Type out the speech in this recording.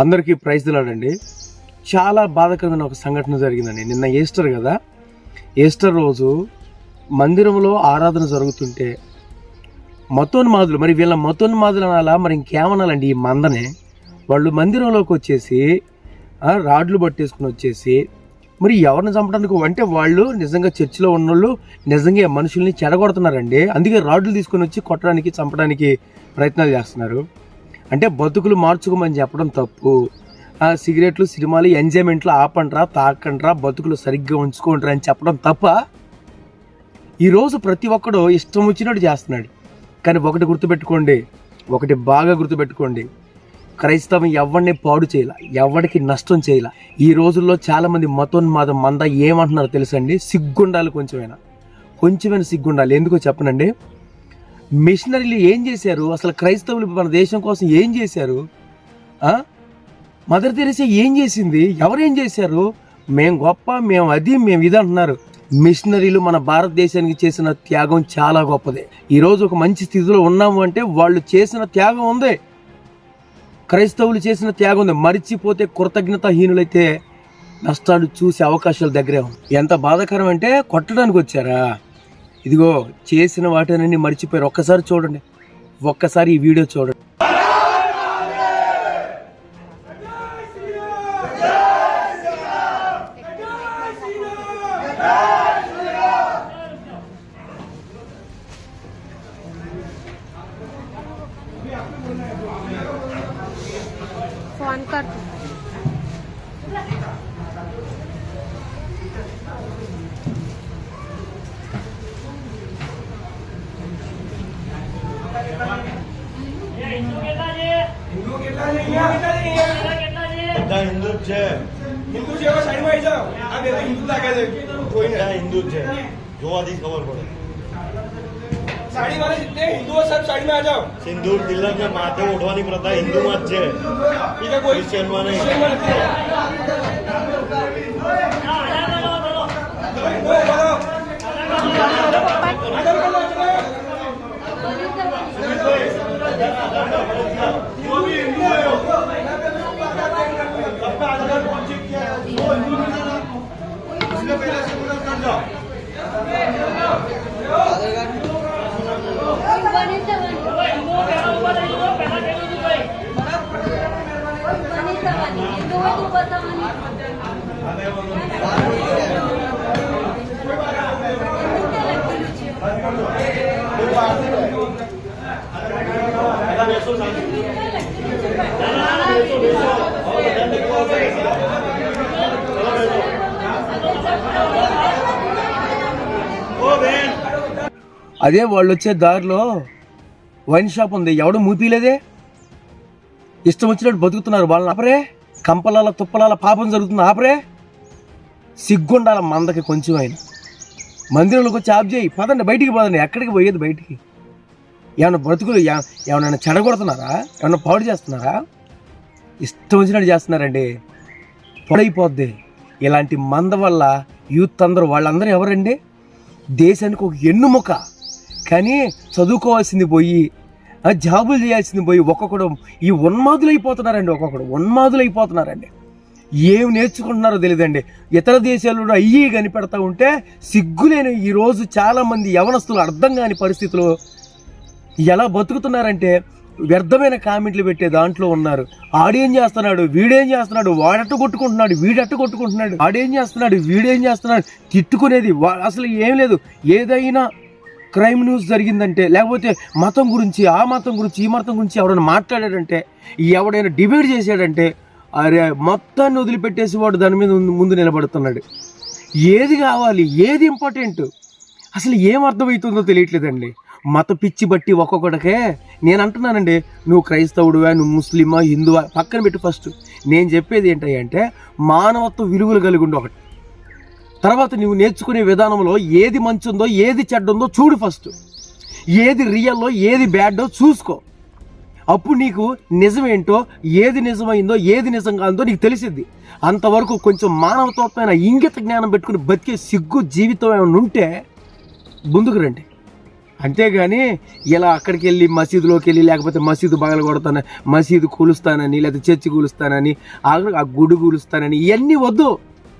అందరికీ ప్రైజ్ లాడండి. చాలా బాధకరమైన ఒక సంఘటన జరిగిందండి. నిన్న ఈస్టర్ కదా. ఈస్టర్ రోజు మందిరంలో ఆరాధన జరుగుతుంటే మతోన్మాదులు మరి వీళ్ళ మతోన్మాదులు అనాలా? మరి ఇంకేమనాలండి ఈ మందనే? వాళ్ళు మందిరంలోకి వచ్చేసి రాడ్లు పట్టేసుకుని వచ్చేసి మరి ఎవరిని చంపడానికి అంటే వాళ్ళు నిజంగా చర్చిలో ఉన్నోళ్ళు నిజంగా మనుషుల్ని చెడగొడుతున్నారండి. అందుకే రాడ్లు తీసుకొని వచ్చి కొట్టడానికి చంపడానికి ప్రయత్నాలు చేస్తున్నారు. అంటే బతుకులు మార్చుకోమని చెప్పడం తప్పు. ఆ, సిగరెట్లు సినిమాలు ఎంజాయ్మెంట్లు ఆపండ్రా తాకండ్రా బతుకులు సరిగ్గా ఉంచుకోండిరా అని చెప్పడం తప్ప ఈరోజు ప్రతి ఒక్కడు ఇష్టం వచ్చినట్టు చేస్తున్నాడు. కానీ ఒకటి గుర్తుపెట్టుకోండి ఒకటి బాగా గుర్తుపెట్టుకోండి. క్రైస్తవం ఎవరిని పాడు చేయాల ఎవరికి నష్టం చేయాల. ఈ రోజుల్లో చాలామంది మతోన్మాదం మంద ఏమంటున్నారో తెలుసండి? సిగ్గుండాలి కొంచెమైనా. కొంచెమైనా సిగ్గుండాలి. ఎందుకో చెప్పనండి? మిషనరీలు ఏం చేశారు? అసలు క్రైస్తవులు మన దేశం కోసం ఏం చేశారు? మదర్ తెరిసే ఏం చేసింది? ఎవరేం చేశారు? మేం గొప్ప మేము అది మేము ఇది అంటున్నారు. మిషనరీలు మన భారతదేశానికి చేసిన త్యాగం చాలా గొప్పదే. ఈరోజు ఒక మంచి స్థితిలో ఉన్నాము అంటే వాళ్ళు చేసిన త్యాగం ఉంది. క్రైస్తవులు చేసిన త్యాగం ఉంది. మరిచిపోతే కృతజ్ఞతాహీనులైతే నష్టాలు చూసే అవకాశాలు దగ్గరే ఉంది. ఎంత బాధాకరం అంటే కొట్టడానికి వచ్చారా? ఇదిగో చేసిన వాటిని మర్చిపోయారు. ఒక్కసారి చూడండి. ఒక్కసారి ఈ వీడియో చూడండి. બધા હિન્દુ જ છે. હિન્દુ છે એવા સાઈડમાં આવી જાઓ. આ બે હિન્દુ લાગે છે. જોઈને હિન્દુ છે. જોવાથી ખબર પડે. સાડી વાળા જીતે સિંદૂર તિલક ને માથે ઉઠવાની પ્રથા હિન્દુમાં જ છે. બીજા કોઈ ક્રિશ્ચિયનમાં નહીં. అదే వాళ్ళు వచ్చే దారిలో వైన్ షాప్ ఉంది. ఎవడో మూపీలేదే ఇష్టం వచ్చినట్టు బతుకుతున్నారు వాళ్ళని. ఆపరే. కంపలాల తుప్పలాల పాపం జరుగుతుంది. ఆపరే. సిగ్గుండాల మందకి కొంచెం ఆయన మందిరంలోకి వచ్చి ఆప్ చేయి. పదండి బయటికి పదండి. ఎక్కడికి పోయేది బయటికి? ఏమైనా బ్రతుకులు ఏమైనా చెడగొడుతున్నారా? ఏమైనా పాడు చేస్తున్నారా? ఇష్టం వచ్చినట్టు చేస్తున్నారండి. పొడైపోద్ది. ఇలాంటి మంద వల్ల యూత్ అందరూ వాళ్ళందరూ ఎవరండి? దేశానికి ఒక ఎన్నుముక. కానీ చదువుకోవాల్సింది పోయి ఆ జాబులు చేయాల్సింది పోయి ఒక్కొక్కడు ఈ ఉన్మాదులు అయిపోతున్నారండి ఒక్కొక్కడు ఉన్మాదులు అయిపోతున్నారండి ఏం నేర్చుకుంటున్నారో తెలియదండి ఇతర దేశాల్లో అయ్యి కనిపెడతా ఉంటే సిగ్గులేని ఈరోజు చాలామంది యవనస్తులు అర్థం కాని పరిస్థితులు ఎలా బతుకుతున్నారంటే వ్యర్థమైన కామెంట్లు పెట్టే దాంట్లో ఉన్నారు. ఆడేం చేస్తున్నాడు వీడేం చేస్తున్నాడు వాడట్టు కొట్టుకుంటున్నాడు వీడట్టు కొట్టుకుంటున్నాడు ఆడేం చేస్తున్నాడు వీడేం చేస్తున్నాడు తిట్టుకునేది అసలు ఏం లేదు. ఏదైనా క్రైమ్ న్యూస్ జరిగిందంటే లేకపోతే మతం గురించి ఆ మతం గురించి ఈ మతం గురించి ఎవరైనా మాట్లాడాడంటే ఎవడైనా డిబేట్ చేశాడంటే అరే మొత్తాన్ని వదిలిపెట్టేసి వాడు దాని మీద ముందు- నిలబడుతున్నాడు. ఏది కావాలి? ఏది ఇంపార్టెంట్? అసలు ఏం అర్థమవుతుందో తెలియట్లేదండి. మత పిచ్చి బట్టి ఒక్కొక్కడికే నేను అంటున్నానండి నువ్వు క్రైస్తవుడువా నువ్వు ముస్లిమా హిందువా పక్కన పెట్టు ఫస్ట్. నేను చెప్పేది ఏంటంటే మానవత్వ విలువలు కలిగి ఉండి ఒకటి. తర్వాత నువ్వు నేర్చుకునే విధానంలో ఏది మంచుందో ఉందో ఏది చెడ్డ ఉందో చూడు ఫస్ట్ ఏది రియల్లో ఏది బ్యాడో చూసుకో. అప్పుడు నీకు నిజమేంటో ఏది నిజమైందో ఏది నిజం కాదో నీకు తెలిసింది అంతవరకు కొంచెం మానవత్వమైన ఇంగిత జ్ఞానం పెట్టుకుని బతికే సిగ్గు జీవితం ఏమైనా ఉంటే ముందుకు రండి. అంతేగాని ఇలా అక్కడికి వెళ్ళి మసీదులోకి వెళ్ళి లేకపోతే మసీదు బగలు కొడతాను మసీదు కూలుస్తానని లేకపోతే చర్చి కూలుస్తానని ఆ గుడి కూలుస్తానని ఇవన్నీ వద్దు.